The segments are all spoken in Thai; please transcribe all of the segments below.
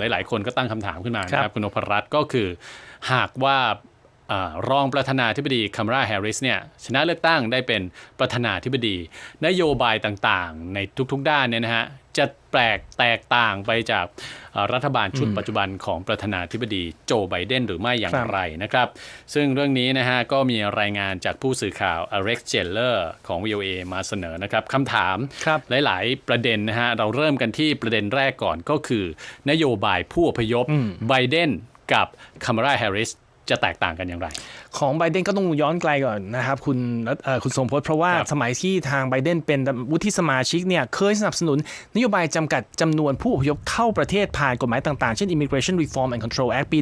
หลาย ๆ คนก็ตั้งคำถามขึ้นมานะคครัรับบคุณนพรัตน์ก็คือ หากว่าอารองประธานาธิบดีคัมราแฮร์ริสเนี่ยชนะเลือกตั้งได้เป็นประธานาธิบดี นโยบายต่างๆ ในทุก ๆ ด้านเนี่ยนะฮะ จะแปลกแตกต่างไปจากเอ่อรัฐบาลชุดปัจจุบันของประธานาธิบดีโจไบเดนหรือไม่อย่างครับไรนะครับ ซึ่งเรื่องนี้นะฮะก็มีรายงานจากผู้สื่อข่าวอเร็กเจเลอร์ของ VOA มาเสนอนะครับคำถามครับหลาย ๆ ประเด็นนะฮะเราเริ่มกันที่ประเด็นแรกก่อนก็คือ นโยบายผู้อพยพไบเดนกับคามาราแฮร์ริส จะแตกต่างกันอย่างไร ของไบเดนก็ต้องย้อนไกลก่อนนะครับคุณเอ่อคุณสมพศเพราะว่าครับสมัยที่ทางไบเดนเป็นวุฒิสมาชิกเนี่ยเคยสนับสนุนนโยบายจำกัดจำนวนผู้อพยพเข้าประเทศผ่านกฎหมายต่างๆ เช่น Immigration Reform and Control Act ปี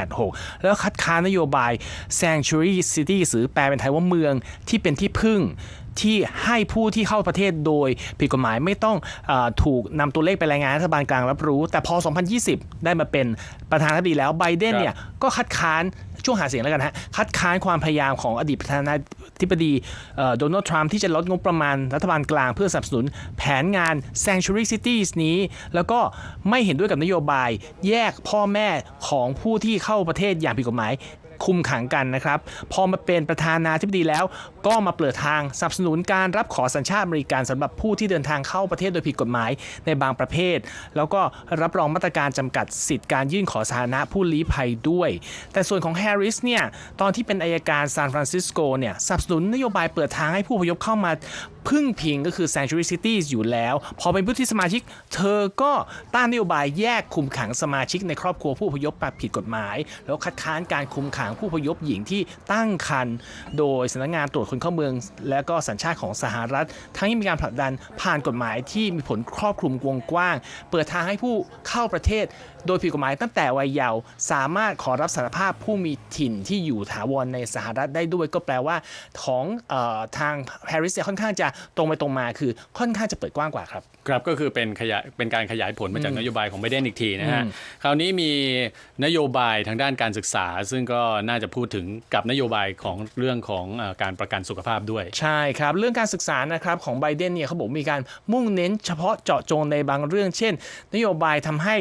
1986 แล้วคัดค้านนโยบาย Sanctuary City หรือแปลเป็นไทยว่าเมืองที่เป็นที่พึ่งที่ให้ผู้ที่เข้าประเทศโดยผิดกฎหมายไม่ต้องเออถูกนำตัวเลขไปรายงานให้รัฐบาลกลางรับรู้ แต่พอ 2020 ได้มาเป็นประธานาธิบดีแล้วไบเดนเนี่ยก็คัดค้านช่วงหาเสียงแล้วกันฮะคัดค้านความพยายามของอดีตประธานาธิบดีโดนัลด์ทรัมป์ที่จะลดงบประมาณรัฐบาลกลางเพื่อสนับสนุนแผนงาน Sanctuary Cities นี้ แล้วก็ไม่เห็นด้วยกับนโยบายแยกพ่อแม่ของผู้ที่เข้าประเทศอย่างผิดกฎหมาย คุมขังกันนะครับ พอมาเป็นประธานาธิบดีแล้ว ก็มาเปิดทางสนับสนุนการรับขอสัญชาติอเมริกันสำหรับผู้ที่เดินทางเข้าประเทศโดยผิดกฎหมายในบางประเภท แล้วก็รับรองมาตรการจำกัดสิทธิการยื่นขอสถานะผู้ลี้ภัยด้วย แต่ส่วนของแฮร์ริสเนี่ยตอนที่เป็นอายการซานฟรานซิสโกเนี่ยสนับสนุนนโยบายเปิดทางให้ผู้พยพเข้ามาพึ่งพิงก็คือ Sanctuary Cities อยู่แล้ว พอเป็นผู้ที่สมาชิก เธอก็ต้านนโยบายแยกคุมขังสมาชิกในครอบครัวผู้พยพผิดกฎหมาย แล้วคัดค้านการคุมขังผู้พยพหญิงที่ตั้งครรภ์โดยสำนักงานตรวจคนเข้าเมือง และก็สัญชาติของสหรัฐ ทั้งยังมีการผลักดันผ่านกฎหมายที่มีผลครอบคลุมวงกว้าง เปิดทางให้ผู้เข้าประเทศโดยผิดกฎหมายตั้งแต่วัยเยาว์สามารถขอรับสารภาพผู้มีถิ่นที่อยู่ถาวรในสหรัฐได้ด้วย ก็แปลว่าของเออทางแฮร์ริสเนี่ยค่อนข้างจะตรงไปตรงมาคือค่อนข้างจะเปิดกว้างกว่าครับ ครับก็คือเป็นขยายเป็นการขยายผลมาจากนโยบายของไบเดนอีกทีนะฮะคราวนี้มีนโยบายทางด้านการศึกษา ซึ่งก็น่าจะพูดถึงกับนโยบายของเรื่องของเออการประกันสุขภาพด้วย ใช่ครับ เรื่องการศึกษานะครับของไบเดนเนี่ยเขาบอกมีการมุ่งเน้นเฉพาะเจาะจงในบางเรื่อง เช่น นโยบายทำให้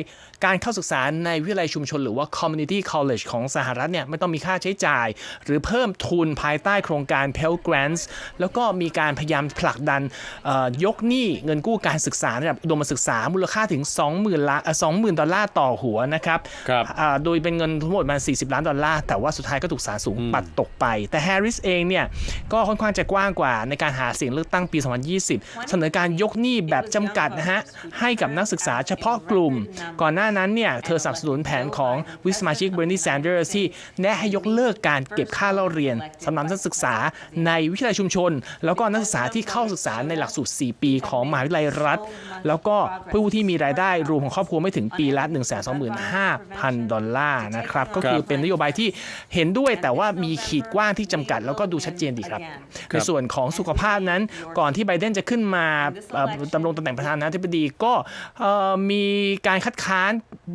การเข้าศึกษาในวิทยาลัยชุมชนหรือว่า community college ของสหรัฐเนี่ยไม่ต้องมีค่าใช้จ่าย หรือเพิ่มทุนภายใต้โครงการ Pell Grants แล้วก็มีการพยายามผลักดันเอ่อยกหนี้เงินกู้การศึกษาระดับอุดมศึกษามูลค่าถึง 20,000ล้านเอ่อ20,000 ดอลลาร์ต่อหัวนะครับครับอ่าโดยเป็นเงินทั้งหมดประมาณ40 ล้านดอลลาร์แต่ว่าสุดท้ายก็ถูกศาลสูงปัดตกไป แต่แฮร์ริสเองเนี่ยก็ค่อนข้างจะกว้างกว่าในการหาเสียงเลือกตั้งปี 2020 เสนอการยกหนี้แบบจำกัดนะฮะให้กับนักศึกษาเฉพาะกลุ่ม ก่อนหน้านั้นเนี่ยเธอสนับสนุนแผนของวิสมาชิกเบรนนี่แซนเดอร์ที่แนะให้ยกเลิกการเก็บค่าเล่าเรียนสำหรับนักศึกษาในวิทยาลัยชุมชน แล้วก็นักศึกษาที่เข้าศึกษาในหลักสูตร 4 ปีของมหาวิทยาลัยรัฐ แล้วก็ผู้ที่มีรายได้รวมของครอบครัวไม่ถึงปีละ 1 2 5 0 0 0 ดอลลาร์นะครับ ก็คือเป็นนโยบายที่เห็นด้วยแต่ว่ามีขีดกว้างที่จำกัด แล้วก็ดูชัดเจนดีครับ ในส่วนของสุขภาพนั้นก่อนที่ไบเดนจะขึ้นมาเอ่อดำรงตำแหน่งประธานาธิบดีก็เอ่อมีการคัดค้าน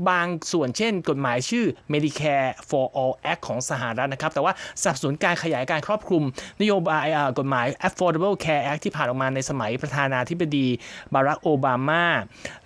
บางส่วนเช่น กฎหมายชื่อ Medicare for All Act ของสหรัฐนะครับ แต่ว่าสนับสนุนการขยายการครอบคลุม นโยบายกฎหมาย Affordable Care Act ที่ผ่านออกมาในสมัยประธานาธิบดีบารักโอบามา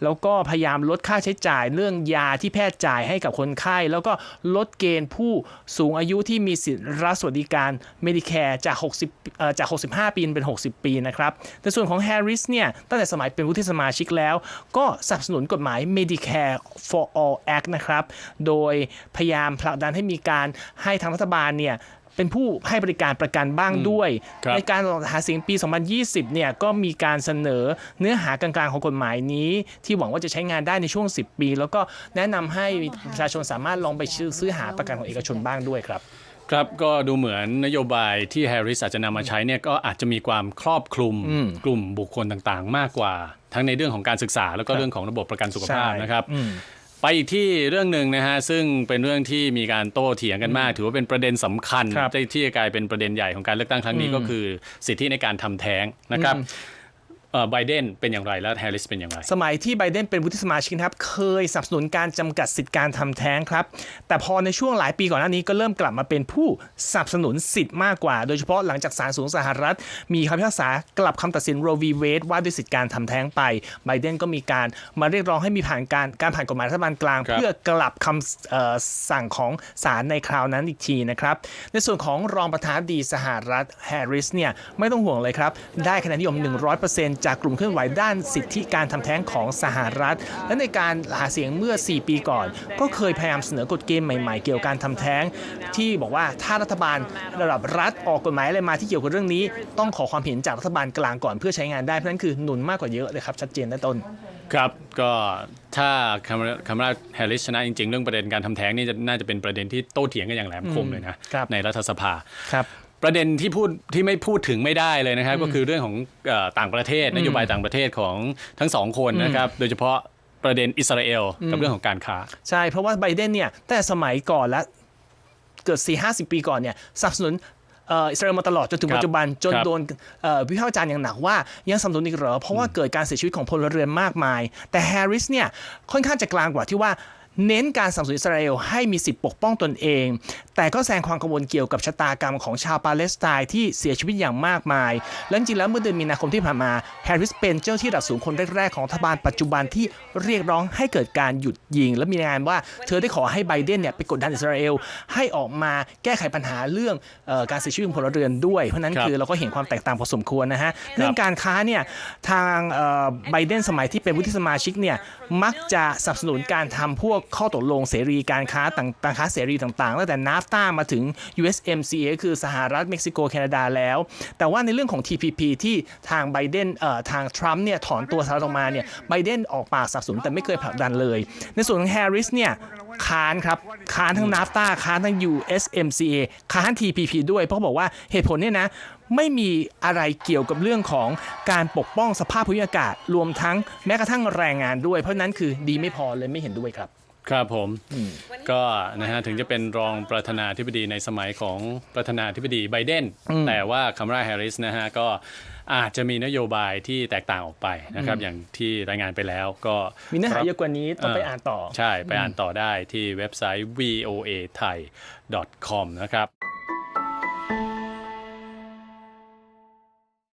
แล้วก็พยายามลดค่าใช้จ่ายเรื่องยาที่แพทย์จ่ายให้กับคนไข้ แล้วก็ลดเกณฑ์ผู้สูงอายุที่มีสิทธิรัฐสวัสดิการ Medicare จาก 60จาก65 ปีเป็น 60 ปีนะครับแต่ส่วนของแฮร์ริสเนี่ยตั้งแต่สมัยเป็นวุฒิสมาชิกแล้ว ก็สนับสนุนกฎหมาย Medicare for All Act นะครับ โดยพยายามผลักดันให้มีการให้ทางรัฐบาลเนี่ยเป็นผู้ให้บริการประกันบ้างด้วยครับในการหาเสียงปี 2020 เนี่ยก็มีการเสนอเนื้อหากลางๆของกฎหมายนี้ ที่หวังว่าจะใช้งานได้ในช่วง 10 ปี แล้วก็แนะนำให้ประชาชนสามารถลองไปซื้อหาประกันของเอกชนบ้างด้วยครับครับก็ดูเหมือนนโยบายที่แฮร์ริสอาจจะนำมาใช้เนี่ยก็อาจจะมีความครอบคลุมกลุ่มบุคคลต่างๆ มากกว่า ทั้งในเรื่องของการศึกษา แล้วก็เรื่องของระบบประกันสุขภาพใช่นะครับอืม ไปอีกที่เรื่องหนึ่งนะฮะซึ่งเป็นเรื่องที่มีการโต้เถียงกันมาก ถือว่าเป็นประเด็นสำคัญครับที่ที่จะกลายเป็นประเด็นใหญ่ของการเลือกตั้งครั้งนี้ก็คือ สิทธิในการทำแท้งนะครับ ไบเดนเป็นอย่างไรและแฮร์ริสเป็นอย่างไร สมัยที่ไบเดนเป็นวุฒิสมาชิกนะครับ เคยสนับสนุนการจำกัดสิทธิการทำแท้งครับ แต่พอในช่วงหลายปีก่อนหน้านี้ก็เริ่มกลับมาเป็นผู้สนับสนุนสิทธิ์มากกว่า โดยเฉพาะหลังจากศาลสูงสหรัฐ มีคำพิพากษากลับคำตัดสินโรวีเวดว่าด้วยสิทธิการทำแท้งไปไบเดนก็มีการมาเรียกร้องให้มีผ่านการการผ่านกฎหมายรัฐบาลกลางครับเพื่อกลับคำเอ่อสั่งของศาลในคราวนั้นอีกทีนะครับในส่วนของรองประธานาธิบดีสหรัฐแฮร์ริสเนี่ยไม่ต้องห่วงเลยครับได้คะแนนนิยม 100%จากกลุ่มเคลื่อนไหวด้านสิทธิการทำแท้งของสหรัฐ และในการหาเสียงเมื่อ 4 ปีก่อน ก็เคยพยายามเสนอกฎเกณฑ์ใหม่ ๆ เกี่ยวกับการทำแท้ง ที่บอกว่าถ้ารัฐบาลระดับรัฐออกกฎหมายอะไรมาที่เกี่ยวกับเรื่องนี้ ต้องขอความเห็นจากรัฐบาลกลางก่อนเพื่อใช้งานได้เพราะฉะนั้นคือหนุนมากกว่าเยอะเลยครับชัดเจนและต้นครับก็ถ้าคามาราแฮร์ริสชนะจริง ๆ เรื่องประเด็นการทำแท้งนี่จะน่าจะเป็นประเด็นที่โต้เถียงกันอย่างแหลมคมเลยนะครับในรัฐสภาครับ ประเด็นที่พูดที่ไม่พูดถึงไม่ได้เลยนะครับ ก็คือเรื่องของเอ่อต่างประเทศนโยบายต่างประเทศของทั้งสองคนนะครับโดยเฉพาะประเด็นอิสราเอลกับเรื่องของการค้า ใช่เพราะว่าไบเดนเนี่ยตั้งแต่สมัยก่อนและเกิด 4 50 ปีก่อนเนี่ยสนับสนุนเอ่ออิสราเอลมาตลอดจนถึงครับปัจจุบันจนครับโดนเอ่อวิพากษ์วิจารณ์อย่างหนักว่ายังสนับสนุนอีกเหรอเพราะว่าเกิดการเสียชีวิตของพลเรือนมากมาย แต่แฮร์ริสเนี่ยค่อนข้างจะกลางกว่าที่ว่า เน้นการสนับสนุนอิสราเอลให้มีสิทธิปกป้องตนเอง แต่ก็แสดงความกังวลเกี่ยวกับชะตากรรมของชาวปาเลสไตน์ที่เสียชีวิตอย่างมากมาย และจริงๆแล้วเมื่อเดือนมีนาคมที่ผ่านมาแฮร์ริสเป็นเจ้าที่ระดับสูงคนแรกๆของรัฐบาลปัจจุบันที่เรียกร้องให้เกิดการหยุดยิง และมีรายงานว่าเธอได้ขอให้ไบเดนเนี่ยไปกดดันอิสราเอลให้ออกมาแก้ไขปัญหาเรื่องเออการเสียชีวิตของพลเรือนด้วย เพราะฉะนั้นครับคือเราก็เห็นความแตกต่างพอสมควรนะฮะเรื่องการค้าเนี่ยทางเอ่อไบเดนสมัยที่เป็นวุฒิสมาชิกเนี่ยมักจะสนับสนุนการทำพวกข้อตกลงเสรีการค้าต่างค้าเสรีต่างๆตั้งแต่นาฟตามาถึง USMCA คือสหรัฐเม็กซิโกแคนาดาแล้ว แต่ว่าในเรื่องของ TPP ที่ทางไบเดนเอ่อทางทรัมป์เนี่ยถอนตัวสหรัฐออกมาเนี่ยไบเดนออกปากสนับสนุนแต่ไม่เคยผลักดันเลย ในส่วนของแฮร์ริสเนี่ยค้านครับค้านทั้งนาฟตาค้านทั้ง USMCA ค้าน TPP ด้วย เพราะบอกว่าเหตุผลเนี่ยนะไม่มีอะไรเกี่ยวกับเรื่องของการปกป้องสภาพภูมิอากาศ รวมทั้งแม้กระทั่งแรงงานด้วย เพราะนั้นคือดีไม่พอเลยไม่เห็นด้วยครับ ครับผมก็นะฮะถึงจะเป็นรองประธานาธิบดีในสมัยของประธานาธิบดีไบเดนแต่ว่าคามาราแฮร์ริสนะฮะก็อาจจะมีนโยบายที่แตกต่างออกไปนะครับอย่างที่รายงานไปแล้วก็มีเนื้อหารับเยอะกว่านี้ต้องไปอ่านต่อ ใช่ไปอ่านต่อได้ที่เว็บไซต์ voa thai com นะครับ